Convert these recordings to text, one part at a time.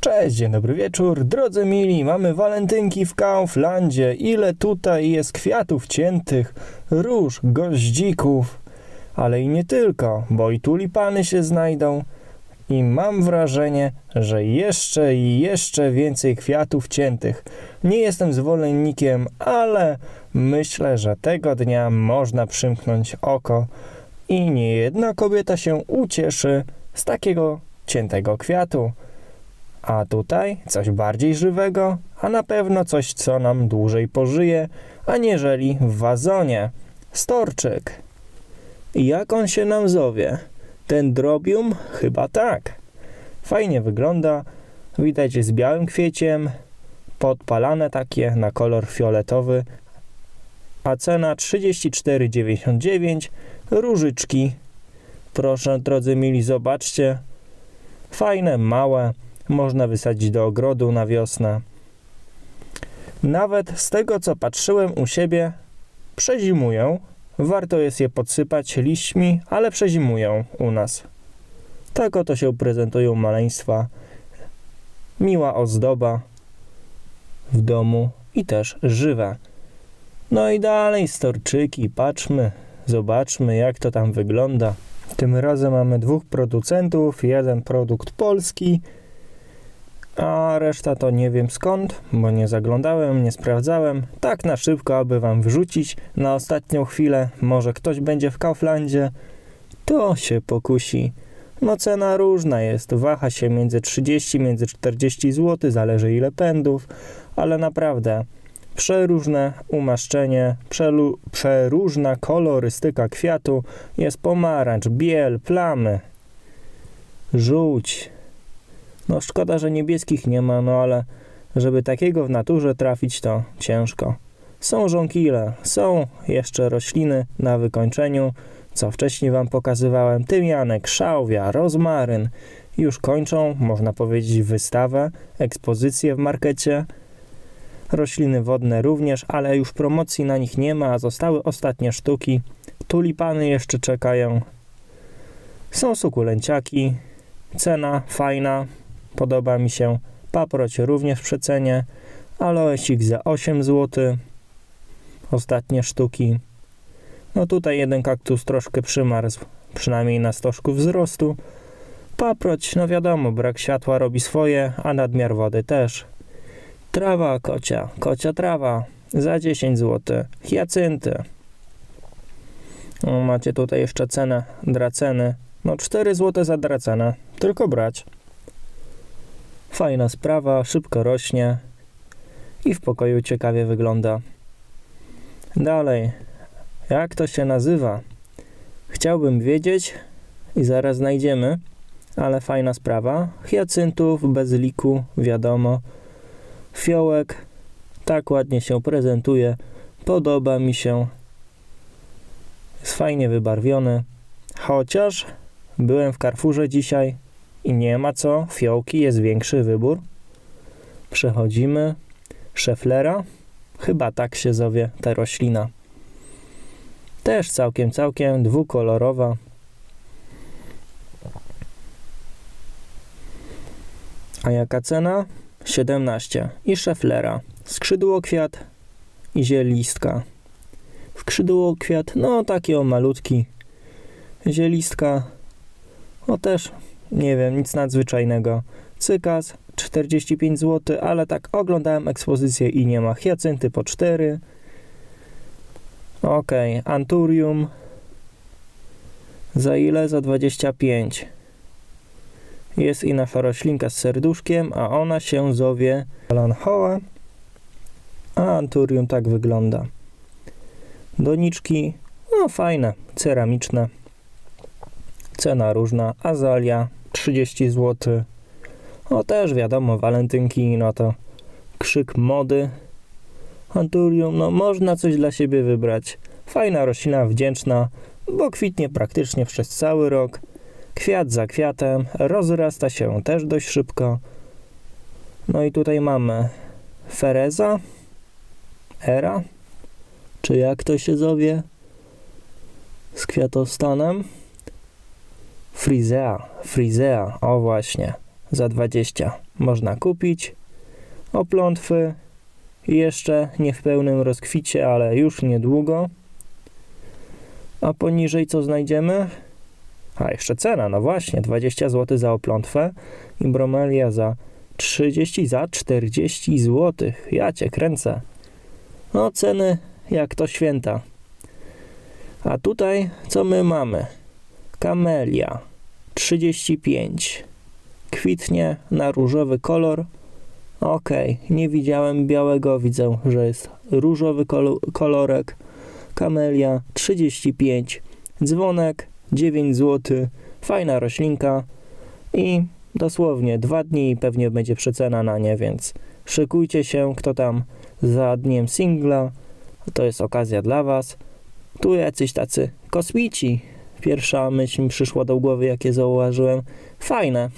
Cześć, dzień dobry wieczór. Drodzy mili, mamy walentynki w Kauflandzie. Ile tutaj jest kwiatów ciętych, róż, goździków, ale i nie tylko, bo i tulipany się znajdą. I mam wrażenie, że jeszcze i jeszcze więcej kwiatów ciętych. Nie jestem zwolennikiem, ale myślę, że tego dnia można przymknąć oko i niejedna kobieta się ucieszy z takiego ciętego kwiatu. A tutaj coś bardziej żywego, a na pewno coś, co nam dłużej pożyje, aniżeli w wazonie. Storczyk. Jak on się nam zowie? Ten drobium? Chyba tak. Fajnie wygląda. Widać z białym kwieciem, podpalane takie na kolor fioletowy, a cena 34,99. Różyczki. Proszę, drodzy mili, zobaczcie. Fajne, małe można wysadzić do ogrodu na wiosnę. Nawet z tego, co patrzyłem u siebie, przezimują. Warto jest je podsypać liśćmi, ale przezimują u nas. Tak oto się prezentują maleństwa. Miła ozdoba w domu i też żywe. No i dalej storczyki, patrzmy, zobaczmy jak to tam wygląda. Tym razem mamy dwóch producentów, jeden produkt polski, a reszta to nie wiem skąd, bo nie zaglądałem, nie sprawdzałem. Tak na szybko, aby wam wrzucić na ostatnią chwilę. Może ktoś będzie w Kauflandzie, to się pokusi. No cena różna jest, waha się między 30, między 40 zł, zależy ile pędów, ale naprawdę przeróżne umaszczenie, przelu, przeróżna kolorystyka kwiatu, jest pomarańcz, biel, plamy, żółć, no szkoda, że niebieskich nie ma, no ale żeby takiego w naturze trafić to ciężko. Są żonkile, są jeszcze rośliny na wykończeniu, co wcześniej wam pokazywałem, tymianek, szałwia, rozmaryn. Już kończą, można powiedzieć, wystawę, ekspozycję w markecie. Rośliny wodne również, ale już promocji na nich nie ma, zostały ostatnie sztuki. Tulipany jeszcze czekają. Są sukulenciaki. Cena fajna, podoba mi się. Paproć również w przecenie. Aloesik za 8 zł. Ostatnie sztuki. No tutaj jeden kaktus troszkę przymarzł, przynajmniej na stożku wzrostu. Paproć, no wiadomo, brak światła robi swoje, a nadmiar wody też. Trawa kocia, kocia trawa za 10 zł. Hiacynty. O, macie tutaj jeszcze cenę draceny. No 4 zł za dracenę, tylko brać. Fajna sprawa, szybko rośnie i w pokoju ciekawie wygląda. Dalej, jak to się nazywa? Chciałbym wiedzieć i zaraz znajdziemy, ale fajna sprawa. Hiacyntów, bezyliku, wiadomo. Fiołek, tak ładnie się prezentuje. Podoba mi się. Jest fajnie wybarwiony. Chociaż byłem w Carrefourze dzisiaj i nie ma co, fiołki jest większy wybór. Przechodzimy. Szeflera, chyba tak się zowie ta roślina. Też całkiem, całkiem dwukolorowa. A jaka cena? 17. I szeflera. Skrzydłokwiat i zielistka. Skrzydłokwiat, no taki o malutki. Zielistka, no też nie wiem, nic nadzwyczajnego. Cykas 45 zł, ale tak oglądałem ekspozycję i nie ma. Hiacynty po 4. Ok, Anturium. Za ile? Za 25. Jest i nasza roślinka z serduszkiem, a ona się zowie Lanhoa. A Anturium tak wygląda. Doniczki, no fajne, ceramiczne. Cena różna. Azalia 30 zł. No też wiadomo, walentynki, no to krzyk mody. Anturium, no można coś dla siebie wybrać. Fajna roślina, wdzięczna, bo kwitnie praktycznie przez cały rok. Kwiat za kwiatem, rozrasta się też dość szybko. No i tutaj mamy Fereza, Era, czy jak to się zowie, z kwiatostanem. Frizea, Frizea, o właśnie. za 20 można kupić. Oplątwy jeszcze nie w pełnym rozkwicie, ale już niedługo. A poniżej co znajdziemy? A jeszcze cena, no właśnie, 20 zł za oplątwę i bromelia za 30 za 40 zł. Ja cię kręcę. No ceny jak to święta. A tutaj co my mamy? Kamelia 35. Kwitnie na różowy kolor. Okej, nie widziałem białego, widzę, że jest różowy kolo- kolorek. Kamelia 35. Dzwonek 9 zł. Fajna roślinka. I dosłownie dwa dni pewnie będzie przecena na nie, więc szykujcie się, kto tam za dniem singla. To jest okazja dla Was. Tu jacyś tacy kosmici. Pierwsza myśl mi przyszła do głowy, jak je zauważyłem. Fajne.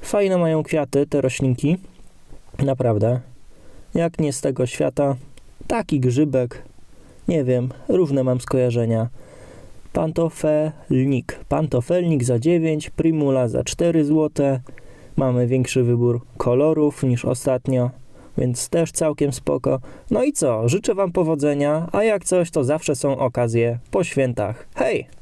Fajne mają kwiaty, te roślinki. Naprawdę. Jak nie z tego świata. Taki grzybek. Nie wiem, różne mam skojarzenia. Pantofelnik. Pantofelnik za 9, Primula za 4 zł. Mamy większy wybór kolorów niż ostatnio, więc też całkiem spoko. No i co? Życzę Wam powodzenia, a jak coś, to zawsze są okazje po świętach. Hej!